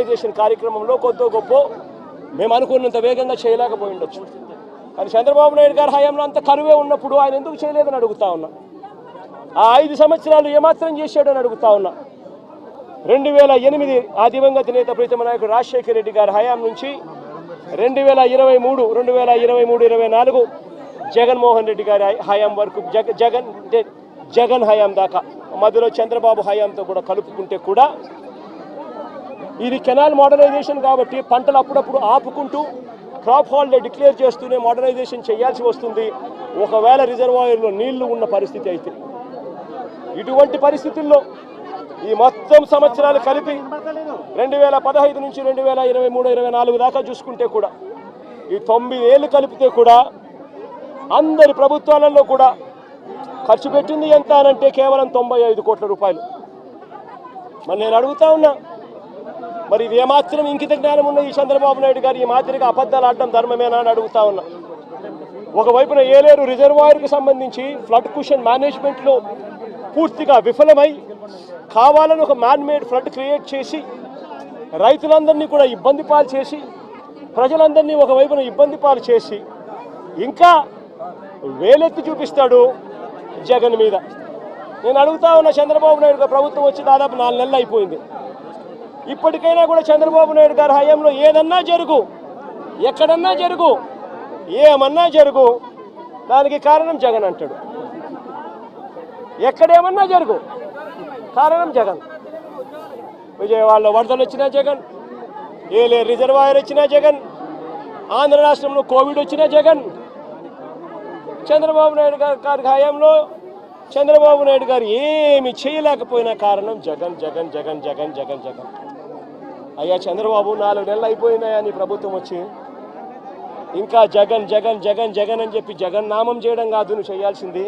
Modernisation కార్యక్రమంలో కొద్దో గొప్ప మేము అనుకున్నంత వేగంగా చేయలేకపోయి ఉండొచ్చు కానీ చంద్రబాబు నాయుడు గారి హయాంలో అంత కరువే ఉన్నప్పుడు ఆయన ఎందుకు చేయలేదని అడుగుతా ఉన్నా. ఆ ఐదు సంవత్సరాలు ఏమాత్రం చేశాడని అడుగుతా ఉన్నా. రెండు వేల ఎనిమిది ఆ దివంగత నేత ప్రీతమ నాయకుడు రాజశేఖర రెడ్డి గారి హయాం నుంచి రెండు వేల ఇరవై మూడు రెండు వేల ఇరవై మూడు ఇరవై నాలుగు జగన్మోహన్ రెడ్డి గారి హయాం వరకు జగ జగన్ అంటే జగన్ హయాం దాకా. మధ్యలో చంద్రబాబు హయాంతో కూడా కలుపుకుంటే కూడా ఇది కెనాల్ మోడర్నైజేషన్ కాబట్టి పంటలు అప్పుడప్పుడు ఆపుకుంటూ క్రాప్ హాలిడే డిక్లేర్ చేస్తూనే మోడర్నైజేషన్ చేయాల్సి వస్తుంది. ఒకవేళ రిజర్వాయర్లో నీళ్ళు ఉన్న పరిస్థితి అయితే. ఇటువంటి పరిస్థితుల్లో ఈ మొత్తం సంవత్సరాలు కలిపి రెండు వేల పదహైదు నుంచి రెండు వేల ఇరవై మూడు ఇరవై నాలుగు దాకా చూసుకుంటే కూడా ఈ తొమ్మిది ఏళ్ళు కలిపితే కూడా అందరి ప్రభుత్వాలలో కూడా ఖర్చు పెట్టింది ఎంత అనంటే కేవలం తొంభై ఐదు కోట్ల రూపాయలు. మరి నేను అడుగుతా ఉన్నా మరి ఇది ఏమాత్రం ఇంకిత జ్ఞానం ఉన్న ఈ చంద్రబాబు నాయుడు గారు ఈ మాదిరిగా అబద్ధాలు ఆడడం ధర్మమేనా అని అడుగుతా ఉన్నా. ఒకవైపున ఏలేరు రిజర్వాయర్కు సంబంధించి ఫ్లడ్ కుషన్ మేనేజ్మెంట్లో పూర్తిగా విఫలమై కావాలని ఒక మ్యాన్మేడ్ ఫ్లడ్ క్రియేట్ చేసి రైతులందరినీ కూడా ఇబ్బంది పాలు చేసి ప్రజలందరినీ ఒకవైపున ఇబ్బంది పాలు చేసి ఇంకా వేలెత్తి చూపిస్తాడు జగన్ మీద. నేను అడుగుతా ఉన్న చంద్రబాబు నాయుడు ప్రభుత్వం వచ్చి దాదాపు నాలుగు నెలలు అయిపోయింది. ఇప్పటికైనా కూడా చంద్రబాబు నాయుడు గారి హయాంలో ఏదన్నా జరుగు. ఎక్కడన్నా జరుగు. ఏమన్నా జరుగు. దానికి కారణం జగన్ అంటాడు. ఎక్కడేమన్నా జరుగు. కారణం జగన్. విజయవాడలో వరదలు వచ్చినా జగన్. ఏలే రిజర్వాయర్ వచ్చినా జగన్. ఆంధ్ర రాష్ట్రంలో కోవిడ్ వచ్చినా జగన్. చంద్రబాబు నాయుడు గారి హయాంలో చంద్రబాబు నాయుడు గారు ఏమి చేయలేకపోయినా కారణం జగన్ జగన్ జగన్ జగన్ జగన్ జగన్. అయ్యా చంద్రబాబు నాలుగు నెలలు అయిపోయినాయా నీ ప్రభుత్వం వచ్చి? ఇంకా జగన్ జగన్ జగన్ జగన్ అని చెప్పి జగన్ నామం చేయడం కాదు నువ్వు చేయాల్సింది.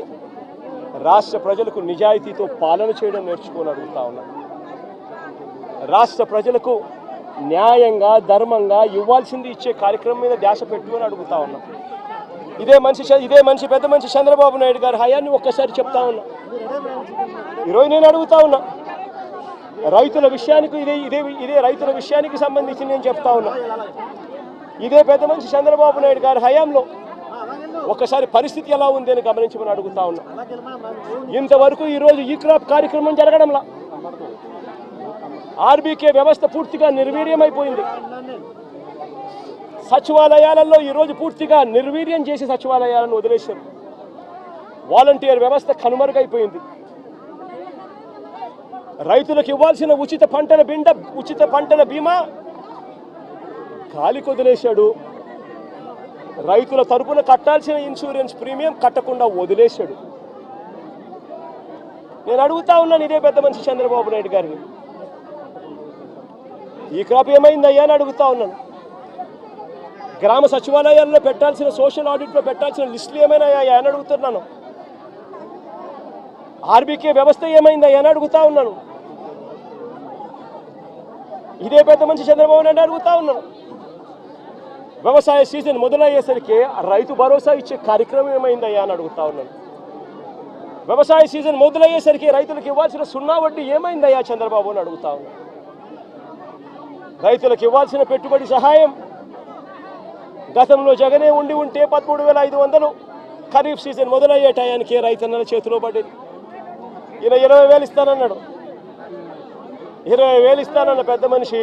రాష్ట్ర ప్రజలకు నిజాయితీతో పాలన చేయడం నేర్చుకొని అడుగుతా ఉన్నా. రాష్ట్ర ప్రజలకు న్యాయంగా ధర్మంగా ఇవ్వాల్సింది ఇచ్చే కార్యక్రమం మీద ధ్యాస పెట్టు అని అడుగుతా ఉన్నా. ఇదే మనిషి ఇదే మనిషి పెద్ద మనిషి చంద్రబాబు నాయుడు గారు హయాన్ని ఒక్కసారి చెప్తా ఉన్నా. ఈరోజు నేను అడుగుతా ఉన్నా. రైతుల విషయానికి ఇదే ఇదే ఇదే రైతుల విషయానికి సంబంధించి నేను చెప్తా ఉన్నా. ఇదే పెద్ద మనిషి చంద్రబాబు నాయుడు గారి హయాంలో ఒక్కసారి పరిస్థితి ఎలా ఉంది అని గమనించమని అడుగుతా ఉన్నా. ఇంతవరకు ఈరోజు ఈ క్రాప్ కార్యక్రమం జరగడంలా? ఆర్బీకే వ్యవస్థ పూర్తిగా నిర్వీర్యమైపోయింది. సచివాలయాలలో ఈరోజు పూర్తిగా నిర్వీర్యం చేసి సచివాలయాలను వదిలేశారు. వాలంటీర్ వ్యవస్థ కనుమరుగైపోయింది. రైతులకు ఇవ్వాల్సిన ఉచిత పంటల బిండ ఉచిత పంటల బీమా గాలికి వదిలేశాడు. రైతుల తరపున కట్టాల్సిన ఇన్సూరెన్స్ ప్రీమియం కట్టకుండా వదిలేశాడు. నేను అడుగుతా ఉన్నాను ఇదే పెద్ద మనిషి చంద్రబాబు నాయుడు గారిని. ఈ క్రాప్ ఏమైందయ్యా అని అడుగుతా ఉన్నాను. గ్రామ సచివాలయాల్లో పెట్టాల్సిన సోషల్ ఆడిట్లో పెట్టాల్సిన లిస్టులు ఏమైనా అని అడుగుతున్నాను. ఆర్బీకే వ్యవస్థ ఏమైందా అని అడుగుతా ఉన్నాను. ఇదే పెద్ద మంచి చంద్రబాబు నాయుడు అడుగుతా ఉన్నాను. వ్యవసాయ సీజన్ మొదలయ్యేసరికి రైతు భరోసా ఇచ్చే కార్యక్రమం ఏమైందయ్యా అని అడుగుతా ఉన్నాను. వ్యవసాయ సీజన్ మొదలయ్యేసరికి రైతులకు ఇవ్వాల్సిన సున్నా వడ్డీ ఏమైందయ్యా చంద్రబాబు అని అడుగుతా ఉన్నాను. రైతులకు ఇవ్వాల్సిన పెట్టుబడి సహాయం. గతంలో జగనే ఉండి ఉంటే పదమూడు వేల ఐదు వందలు ఖరీఫ్ సీజన్ మొదలయ్యే టయానికి రైతన్నల చేతిలో పడింది. ఈయన ఇరవై వేలు ఇస్తానన్నాడు. ఇరవై వేలు ఇస్తానన్న పెద్ద మనిషి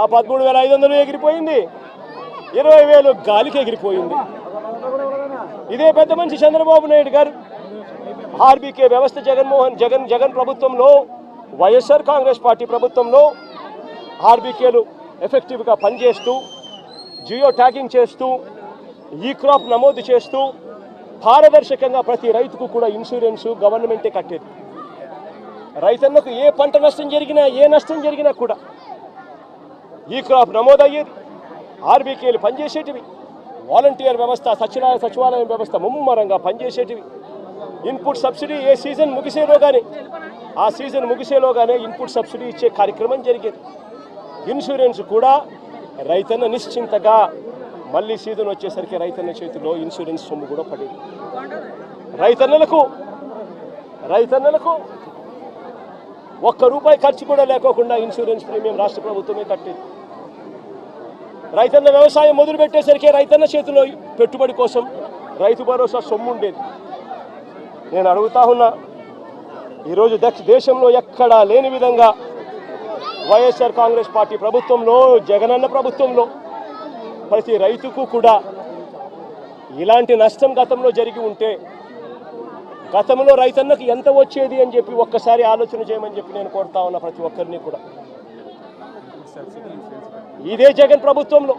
ఆ పదమూడు వేల ఐదు వందలు ఎగిరిపోయింది. ఇరవై వేలు గాలికి ఎగిరిపోయింది. ఇదే పెద్ద మనిషి చంద్రబాబు నాయుడు గారు. ఆర్బీకే వ్యవస్థ జగన్మోహన్ జగన్ జగన్ ప్రభుత్వంలో వైఎస్ఆర్ కాంగ్రెస్ పార్టీ ప్రభుత్వంలో ఆర్బీకేలు ఎఫెక్టివ్గా పనిచేస్తూ జియో ట్యాగింగ్ చేస్తూ ఈ క్రాప్ నమోదు చేస్తూ పారదర్శకంగా ప్రతి రైతుకు కూడా ఇన్సూరెన్సు గవర్నమెంటే కట్టేది. రైతన్నకు ఏ పంట నష్టం జరిగినా ఏ నష్టం జరిగినా కూడా ఈ క్రాప్ నమోదయ్యేది. ఆర్బీకేలు పనిచేసేటివి. వాలంటీర్ వ్యవస్థ సచివాలయ సచివాలయం వ్యవస్థ ముమ్మరంగా పనిచేసేటివి. ఇన్పుట్ సబ్సిడీ ఏ సీజన్ ముగిసేలోగానే ఆ సీజన్ ముగిసేలోగానే ఇన్పుట్ సబ్సిడీ ఇచ్చే కార్యక్రమం జరిగేది. ఇన్సూరెన్స్ కూడా రైతన్న నిశ్చింతగా మళ్ళీ సీజన్ వచ్చేసరికి రైతన్న చేతిలో ఇన్సూరెన్స్ సొమ్ము కూడా పడేది. రైతన్నలకు రైతన్నలకు ఒక్క రూపాయి ఖర్చు కూడా లేకోకుండా ఇన్సూరెన్స్ ప్రీమియం రాష్ట్ర ప్రభుత్వమే కట్టేది. రైతన్న వ్యవసాయం మొదలు పెట్టేసరికి రైతన్న చేతిలో పెట్టుబడి కోసం రైతు భరోసా సొమ్ము ఉండేది. నేను అడుగుతా ఉన్నా ఈరోజు దక్ష దేశంలో ఎక్కడా లేని విధంగా వైఎస్ఆర్ కాంగ్రెస్ పార్టీ ప్రభుత్వంలో జగనన్న ప్రభుత్వంలో ప్రతి రైతుకు కూడా ఇలాంటి నష్టం గతంలో జరిగి ఉంటే గతంలో రైతన్నకు ఎంత వచ్చేది అని చెప్పి ఒక్కసారి ఆలోచన చేయమని చెప్పి నేను కోరుతా ఉన్నా ప్రతి ఒక్కరిని కూడా. ఇదే జగన్ ప్రభుత్వంలో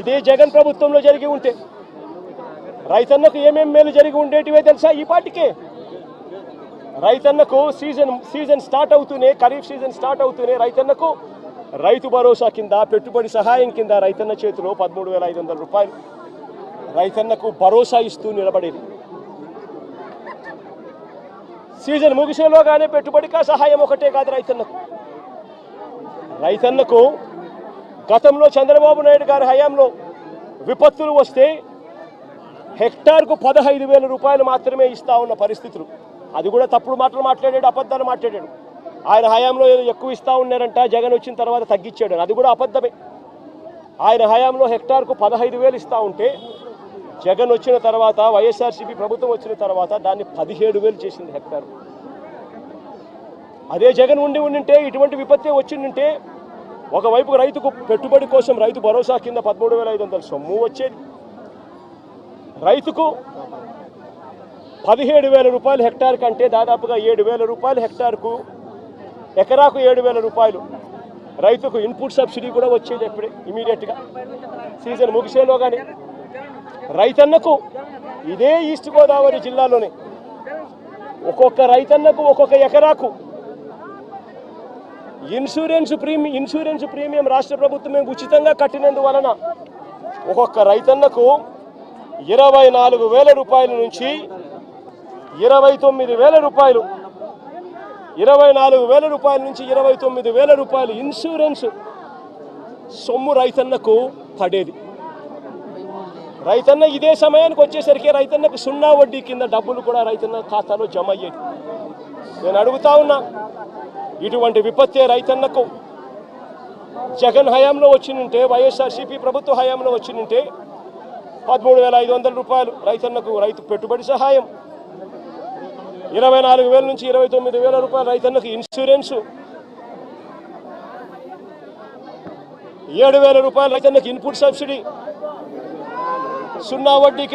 ఇదే జగన్ ప్రభుత్వంలో జరిగి ఉంటే రైతన్నకు ఏమేం మేలు జరిగి ఉండేటివే తెలుసా ఈ పాటికే? రైతన్నకు సీజన్ సీజన్ స్టార్ట్ అవుతూనే ఖరీఫ్ సీజన్ స్టార్ట్ అవుతూనే రైతన్నకు రైతు భరోసా కింద పెట్టుబడి సహాయం కింద రైతన్న చేతిలో పదమూడు వేల ఐదు వందల రూపాయలు. రైతన్నకు భరోసా ఇస్తూ నిలబడేది. సీజన్ ముగిసేలోగానే పెట్టుబడికా సహాయం ఒకటే కాదు రైతన్నకు. రైతన్నకు గతంలో చంద్రబాబు నాయుడు గారి హయాంలో విపత్తులు వస్తే హెక్టార్కు పదహైదు వేల రూపాయలు మాత్రమే ఇస్తా ఉన్న పరిస్థితులు. అది కూడా తప్పుడు మాటలు మాట్లాడాడు అబద్ధాలు మాట్లాడాడు. ఆయన హయాంలో ఏదో ఎక్కువ ఇస్తా ఉన్నారంట జగన్ వచ్చిన తర్వాత తగ్గించాడు అది కూడా అబద్ధమే. ఆయన హయాంలో హెక్టార్కు పదహైదు వేలు ఇస్తా ఉంటే జగన్ వచ్చిన తర్వాత వైఎస్ఆర్సీపీ ప్రభుత్వం వచ్చిన తర్వాత దాన్ని పదిహేడు వేలు చేసింది హెక్టార్. అదే జగన్ ఉండి ఉండింటే ఇటువంటి విపత్తి వచ్చిందంటే ఒకవైపు రైతుకు పెట్టుబడి కోసం రైతు భరోసా కింద పదమూడు వేల ఐదు వందల సొమ్ము వచ్చేది. రైతుకు పదిహేడు వేల రూపాయలు హెక్టార్ కంటే దాదాపుగా ఏడు వేల రూపాయలు హెక్టార్కు ఎకరాకు ఏడు వేల రూపాయలు రైతుకు ఇన్పుట్ సబ్సిడీ కూడా వచ్చేది ఎప్పుడే ఇమీడియట్గా. సీజన్ ముగిసేలోగానే. రైతన్నకు ఇదే ఈస్ట్ గోదావరి జిల్లాలోనే. ఒక్కొక్క రైతన్నకు ఒక్కొక్క ఎకరాకు ఇన్సూరెన్స్ ప్రీమియం ఇన్సూరెన్స్ ప్రీమియం రాష్ట్ర ప్రభుత్వమే ఉచితంగా కట్టినందువలన ఒక్కొక్క రైతన్నకు ఇరవై నాలుగు వేల రూపాయల నుంచి ఇరవై తొమ్మిది వేల రూపాయలు ఇరవై నాలుగు వేల రూపాయల నుంచి ఇరవై తొమ్మిది వేల రూపాయలు ఇన్సూరెన్స్ సొమ్ము రైతన్నకు పడేది. రైతన్న ఇదే సమయానికి వచ్చేసరికి రైతన్నకు సున్నా వడ్డీ కింద డబ్బులు కూడా రైతన్న ఖాతాలో జమ అయ్యేది నేను అడుగుతా ఉన్నా ఇటువంటి విపత్తే రైతన్నకు జగన్ హయాంలో వచ్చినుంటే వైఎస్ఆర్సీపీ ప్రభుత్వ హయాంలో వచ్చినుంటే పదమూడు వేల ఐదు వందల రూపాయలు రైతన్నకు రైతు పెట్టుబడి సహాయం ఇరవై నాలుగు వేల నుంచి ఇరవై తొమ్మిది వేల రూపాయలు రైతన్నకు ఇన్సూరెన్సు ఏడు వేల రూపాయలు రైతన్నకు ఇన్పుట్ సబ్సిడీ సున్నా వడ్డీకి